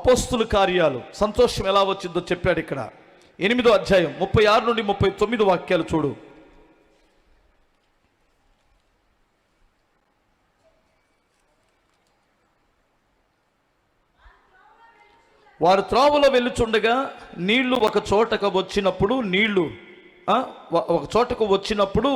అపోస్తుల కార్యాలు సంతోషం ఎలా వచ్చిందో చెప్పాడు ఇక్కడ. ఎనిమిదో అధ్యాయం ముప్పై ఆరు నుండి ముప్పై తొమ్మిది వాక్యాలు చూడు. వారు త్రోవలో వెళ్ళుచుండగా నీళ్ళు ఒక చోటకు వచ్చినప్పుడు నీళ్ళు ఒక చోటకు వచ్చినప్పుడు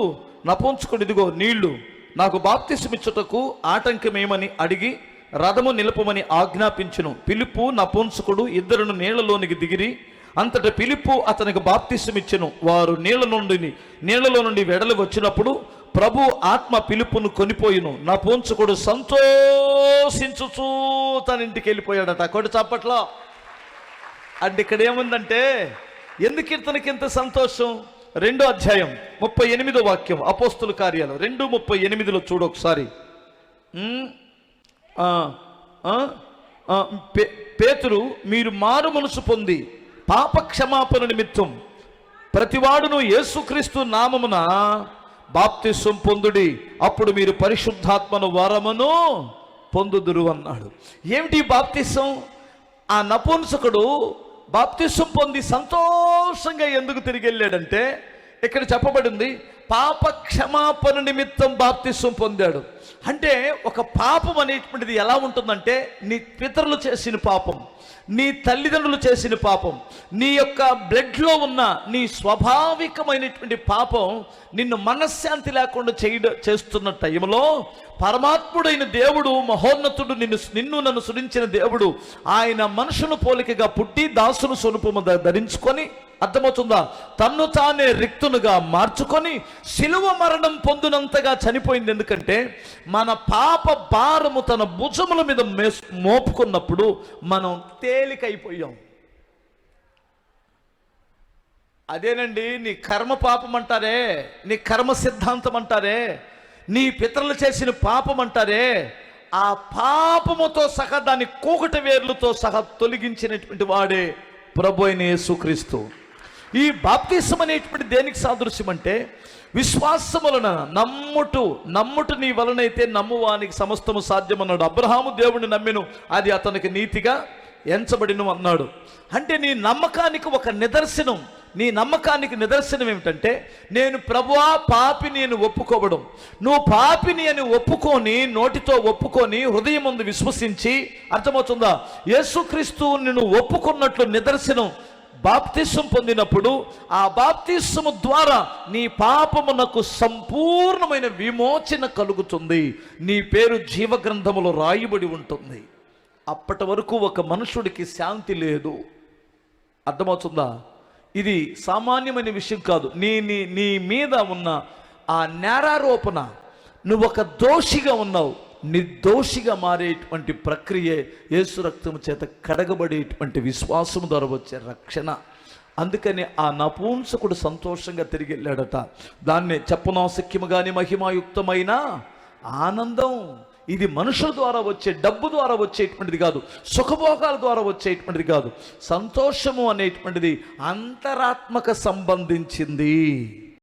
నపుంచుకుని ఇదిగో నీళ్ళు నాకు బాప్తిసమిచ్చుటకు ఆటంకమేమని అడిగి రథము నిలుపమని ఆజ్ఞాపించును. పిలుపు నపుంసకుడు ఇద్దరును నీళ్ళలోనికి దిగిరి. అంతట పిలుపు అతనికి బాప్తిసమిచ్చెను. వారు నీళ్ళ నుండి నీళ్ళలో నుండి వెడలు వచ్చినప్పుడు ప్రభు ఆత్మ పిలుపును కొనిపోయిను. నపుంసకుడు సంతోషించుచూ తన ఇంటికి వెళ్ళిపోయాడట. కొడు చప్పట్లో. అంటే ఇక్కడ ఏముందంటే ఎందుకు ఇతనికి ఇంత సంతోషం? రెండో అధ్యాయం ముప్పై ఎనిమిదో వాక్యం. అపోస్తుల కార్యాలు. రెండు ముప్పై ఎనిమిదిలో చూడు ఒకసారి. పేతురు మీరు మారు మనసు పొంది పాప క్షమాపణ నిమిత్తం ప్రతివాడును యేసుక్రీస్తు నామమున బాప్తిస్వం పొందుడి. అప్పుడు మీరు పరిశుద్ధాత్మను వరమును పొందుదురు అన్నాడు. ఏమిటి బాప్తిస్వం ఆ నపుంసకుడు బాప్తిస్వం పొంది సంతోషంగా ఎందుకు తిరిగి వెళ్ళాడంటే ఇక్కడ చెప్పబడింది పాప క్షమాపణ నిమిత్తం బాప్తిస్వం పొందాడు. అంటే ఒక పాపం అనేటువంటిది ఎలా ఉంటుందంటే నీ పితరులు చేసిన పాపం నీ తల్లిదండ్రులు చేసిన పాపం నీ యొక్క బ్లడ్లో ఉన్న నీ స్వాభావికమైనటువంటి పాపం నిన్ను మనశ్శాంతి లేకుండా చేయ చేస్తున్న టైంలో పరమాత్ముడైన దేవుడు మహోన్నతుడు నిన్ను నిన్ను నన్ను సురించిన దేవుడు ఆయన మనుషును పోలికగా పుట్టి దాసును సొనుపు ధరించుకొని అర్థమవుతుందా? తన్ను తానే రిక్తునుగా మార్చుకొని శిలువ మరణం పొందినంతగా చనిపోయింది ఎందుకంటే మన పాప భారము తన భుజముల మీద మోపుకున్నప్పుడు మనం తేలికైపోయాం. అదేనండి నీ కర్మ పాపం అంటారే నీ కర్మ సిద్ధాంతం అంటారే నీ పితరులు చేసిన పాపం అంటారే ఆ పాపముతో సహా దాని కూకటి వేర్లతో సహా తొలగించినటువంటి వాడే ప్రభు అయిన యేసుక్రీస్తు. ఈ బాప్తిసం అనేటువంటి దేనికి సాదృశ్యం అంటే విశ్వాసం వలన నమ్ముటు నమ్ముటు నీ వలనైతే నమ్మువానికి సమస్తము సాధ్యమన్నాడు. అబ్రహాము దేవుడిని నమ్మిను అది అతనికి నీతిగా ఎంచబడిను అన్నాడు. అంటే నీ నమ్మకానికి ఒక నిదర్శనం నీ నమ్మకానికి నిదర్శనం ఏమిటంటే నేను ప్రభువా పాపిని అని ఒప్పుకోవడం. నువ్వు పాపిని అని ఒప్పుకొని నోటితో ఒప్పుకొని హృదయం ముందు విశ్వసించి అర్థమవుతుందా? యేసుక్రీస్తు నిన్ను ఒప్పుకున్నట్లు నిదర్శనం బాప్తిసం పొందినప్పుడు ఆ బాప్తిసము ద్వారా నీ పాపమునకు సంపూర్ణమైన విమోచన కలుగుతుంది. నీ పేరు జీవగ్రంథములో రాయబడి ఉంటుంది. అప్పటి వరకు ఒక మనుషుడికి శాంతి లేదు. అర్థమవుతుందా? ఇది సామాన్యమైన విషయం కాదు. నీ నీ నీ మీద ఉన్న ఆ నేరారోపణ నువ్వు ఒక దోషిగా ఉన్నావు. నిర్దోషిగా మారేటువంటి ప్రక్రియే యేసు రక్తము చేత కడగబడేటువంటి విశ్వాసము ద్వారా వచ్చే రక్షణ. అందుకని ఆ నపూంసకుడు సంతోషంగా తిరిగి వెళ్ళాడట. దాన్నే చెప్పనాశక్యము కానీ మహిమాయుక్తమైన ఆనందం. ఇది మనుషుల ద్వారా వచ్చే డబ్బు ద్వారా వచ్చేటువంటిది కాదు సుఖభోగాల ద్వారా వచ్చేటువంటిది కాదు. సంతోషము అనేటువంటిది అంతరాత్మక సంబంధించింది.